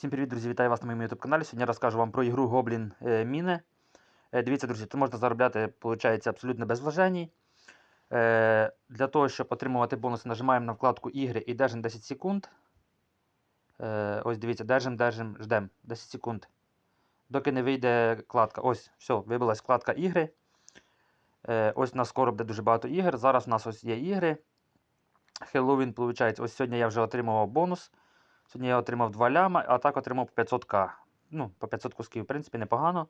Всім привіт, друзі! Вітаю вас на моєму YouTube каналі. Сьогодні розкажу вам про ігру Goblin е, Mine. Е, Дивіться, друзі, тут можна заробляти, виходить, абсолютно без вложень. Е, Для того, щоб отримувати бонуси, нажимаємо на вкладку ігри і держимо 10 секунд. Е, Ось дивіться, держимо, держимо, ждемо 10 секунд. Доки не вийде вкладка. Ось, все, вибилась вкладка ігри. Е, Ось у нас скоро буде дуже багато ігор. Зараз у нас ось є ігри. Хеллоуін, виходить, ось сьогодні я вже отримував бонус. Сьогодні я отримав 2 ляма, а так отримав по 500к. Ну, по 500 кусків, в принципі, непогано.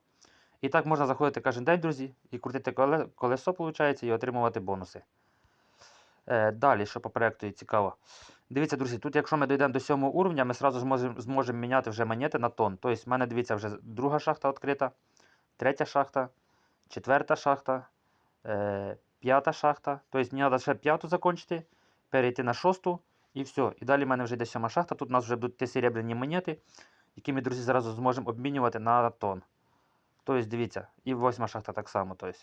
І так можна заходити кожен день, друзі, і крутити колесо, виходить, і отримувати бонуси. Е, далі, що по проєкту є цікаво. Дивіться, друзі, тут, якщо ми дійдемо до 7 уровня, ми одразу зможемо, зможемо міняти вже монети на тон. Тобто, в мене, дивіться, вже друга шахта відкрита, третя шахта, четверта шахта, е, п'ята шахта. Тобто, мені треба ще п'яту закінчити, перейти на шосту. І все. І далі в мене вже йде сьома шахта. Тут у нас вже будуть ті серебряні монети, які ми, друзі, зразу зможемо обмінювати на тон. Тобто, дивіться, і восьма шахта так само. Тобто,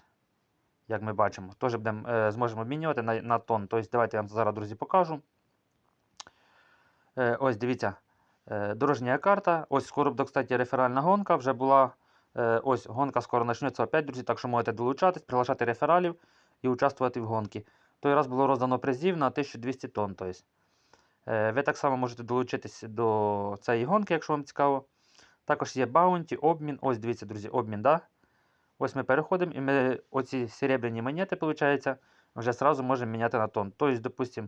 як ми бачимо, теж будемо, е, зможемо обмінювати на, на тон. Тобто, давайте я вам зараз, друзі, покажу. Е, ось дивіться, е, дорожня карта. Ось скоро буде, кстати, реферальна гонка. Вже була. Ось гонка скоро почнеться опять, друзі, так що можете долучатись, приглашати рефералів і участвувати в гонці. Той раз було роздано призів на 1200 тонн. Тобто. Е, Ви так само можете долучитися до цієї гонки, якщо вам цікаво. Також є баунті, обмін. Ось дивіться, друзі, обмін. да? Ось ми переходимо і ми оці серебряні монети, виходить, вже одразу можемо міняти на тон. Тобто, допустимо,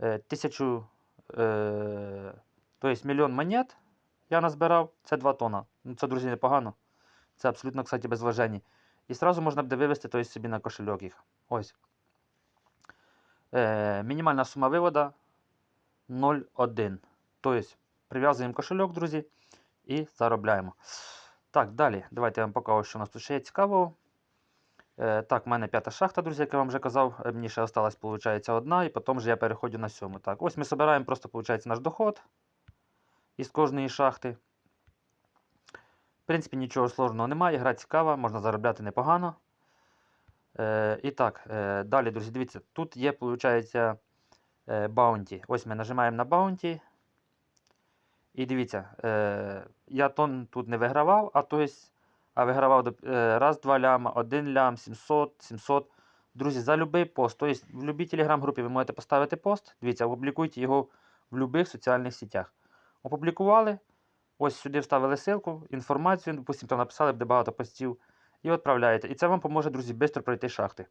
е, тисячу, е, тобто мільйон монет я назбирав, це 2 тонна. Ну, це, друзі, непогано. Це абсолютно, кстати, без вложень. І одразу можна буде вивести тобто, собі на кошельок їх. Ось. Е, мінімальна сума вивода 0,1. Тобто прив'язуємо кошельок, друзі, і заробляємо. Так, далі. Давайте я вам покажу, що у нас тут ще є цікавого. Е, так, в мене п'ята шахта, друзі, як я вам вже казав. Е, Мені ще осталась, виходить, одна, і потім вже я переходжу на сьому. Так, ось ми збираємо просто, виходить, наш доход із кожної шахти. В принципі, нічого сложного немає, гра цікава, можна заробляти непогано. Е, і так, е, далі, друзі, дивіться, тут є, виходить, е, баунті. Ось ми нажимаємо на баунті. І дивіться, е, я тон тут не вигравав, а то есть, а вигравав е, раз, два ляма, один лям, 700, 700. Друзі, за будь-який пост. Тобто в будь-якій телеграм-групі ви можете поставити пост. Дивіться, опублікуйте його в будь-яких соціальних сетях. Опублікували. Ось сюди вставили ссылку, інформацію, допустимо, там написали, буде багато постів, і відправляєте. І це вам поможе, друзі, швидко пройти шахти.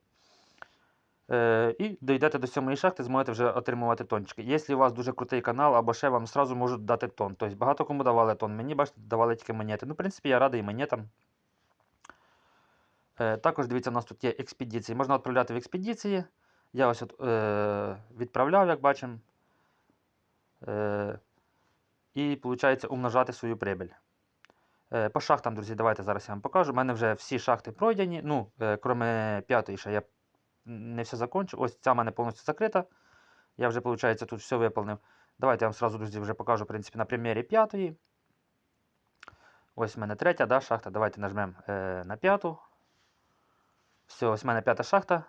Е, і дійдете до сьомої шахти, зможете вже отримувати тончики. Якщо у вас дуже крутий канал, або ще вам сразу можуть дати тон. Тобто багато кому давали тон. Мені, бачите, давали тільки монети. Ну, в принципі, я радий монетам. Е, також дивіться, у нас тут є експедиції. Можна відправляти в експедиції. Я ось от, е, відправляв, як бачимо. Е, і, виходить, умножати свою прибіль. Е, По шахтам, друзі, давайте зараз я вам покажу. У мене вже всі шахти пройдені. Ну, е, кроме п'ятої, ще я не все закончив. Ось ця в мене повністю закрита. Я вже, виходить, тут все виповнив. Давайте я вам сразу, друзі, вже покажу, в принципі, на примірі п'ятої. Ось в мене третя да, шахта. Давайте нажмемо е, на п'яту. Все, ось в мене п'ята шахта.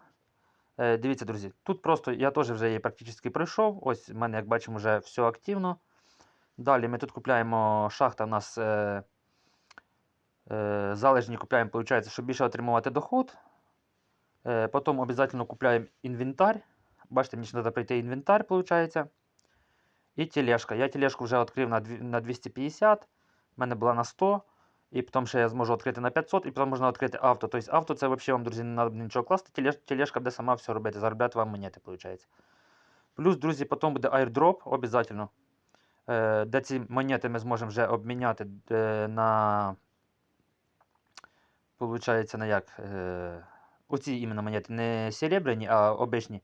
Е, дивіться, друзі, тут просто я теж вже її практично пройшов. Ось в мене, як бачимо, вже все активно. Далі ми тут купляємо шахта у нас. Е, е, залежні купляємо, виходить, щоб більше отримувати доход. Е, Потім обов'язково купляємо інвентар. Бачите, мені ще треба прийти інвентар, виходить. І тележка. Я тележку вже відкрив на 250, в мене була на 100. І потім ще я зможу відкрити на 500, і потім можна відкрити авто. Тобто авто це взагалі вам, друзі, не треба нічого класти. Тележ, тележка буде сама все робити, заробляти вам монети, виходить. Плюс, друзі, потім буде airdrop, обов'язково. Е, Де ці монети ми зможемо вже обміняти е, на. Получається, на як? Оці іменно монети, не серебряні, а обичні.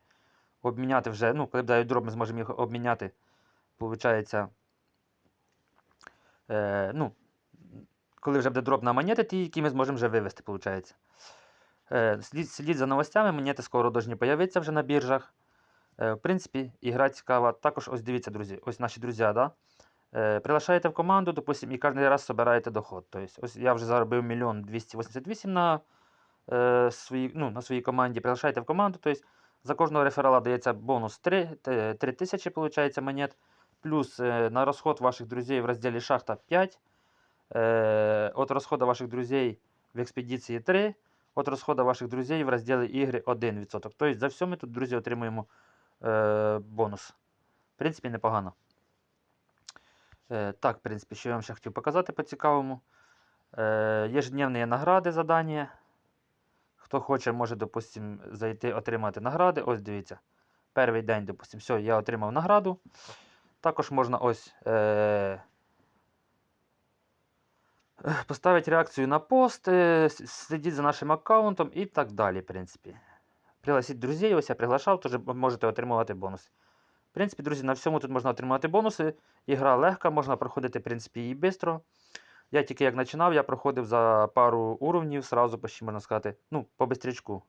Обміняти вже, ну, коли дають дроб, ми зможемо їх обміняти. Получається. Е, ну, коли вже буде дроп на монети, ті, які ми зможемо вже вивести, виходить. Е, слід, слід за новостями, монети скоро повинні появитися вже на біржах. Е, в принципі, ігра цікава. Також ось дивіться, друзі, ось наші друзі, да? Е, приглашаєте в команду, допустим, і кожен раз збираєте доход. Тобто, ось я вже заробив мільйон 288 на, е, своїй, ну, на своїй команді. Приглашаєте в команду. Тобто, за кожного реферала дається бонус 3, 3 тисячі, виходить, монет. плюс э, на расход ваших друзей в разделе шахта 5, э, от расхода ваших друзей в экспедиции 3, от расхода ваших друзей в разделе ігри 1%. Тобто за все ми тут, друзі, отримуємо е, бонус. В принципі, непогано. Е, так, в принципі, що я вам ще хотів показати по цікавому. Е, ежедневні награди задання. Хто хоче, може, допустим, зайти отримати награди. Ось дивіться. Перший день, допустим, все, я отримав награду. Також можна ось е, е, поставити реакцію на пост, е, слідіть за нашим аккаунтом і так далі, в принципі. Пригласіть друзей, ось я приглашав, теж можете отримувати бонуси. В принципі, друзі, на всьому тут можна отримати бонуси. Ігра легка, можна проходити, в принципі, її швидко. Я тільки як починав, я проходив за пару уровнів, сразу почти можна сказати, ну, по бистрячку.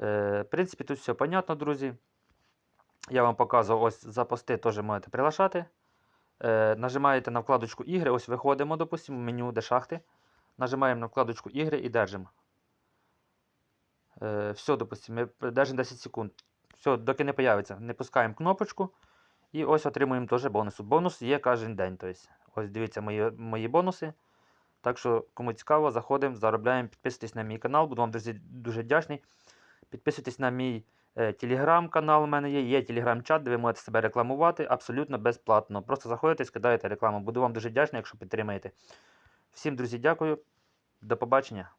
Е, в принципі, тут все понятно, друзі. Я вам показував, ось за пости теж можете приглашати. Е, нажимаєте на вкладочку ігри, ось виходимо, допустимо, в меню, де шахти. Нажимаємо на вкладочку ігри і держимо. Е, все, допустимо, ми держимо 10 секунд. Все, доки не появиться. Не пускаємо кнопочку. І ось отримуємо теж бонуси. Бонус є кожен день. Тобто, ось дивіться мої, мої бонуси. Так що, кому цікаво, заходимо, заробляємо, підписуйтесь на мій канал. Буду вам, друзі, дуже вдячний. Підписуйтесь на мій е, телеграм-канал. У мене є. Є телеграм-чат, де ви можете себе рекламувати абсолютно безплатно. Просто заходите, і скидаєте рекламу. Буду вам дуже вдячний, якщо підтримаєте. Всім, друзі, дякую. До побачення.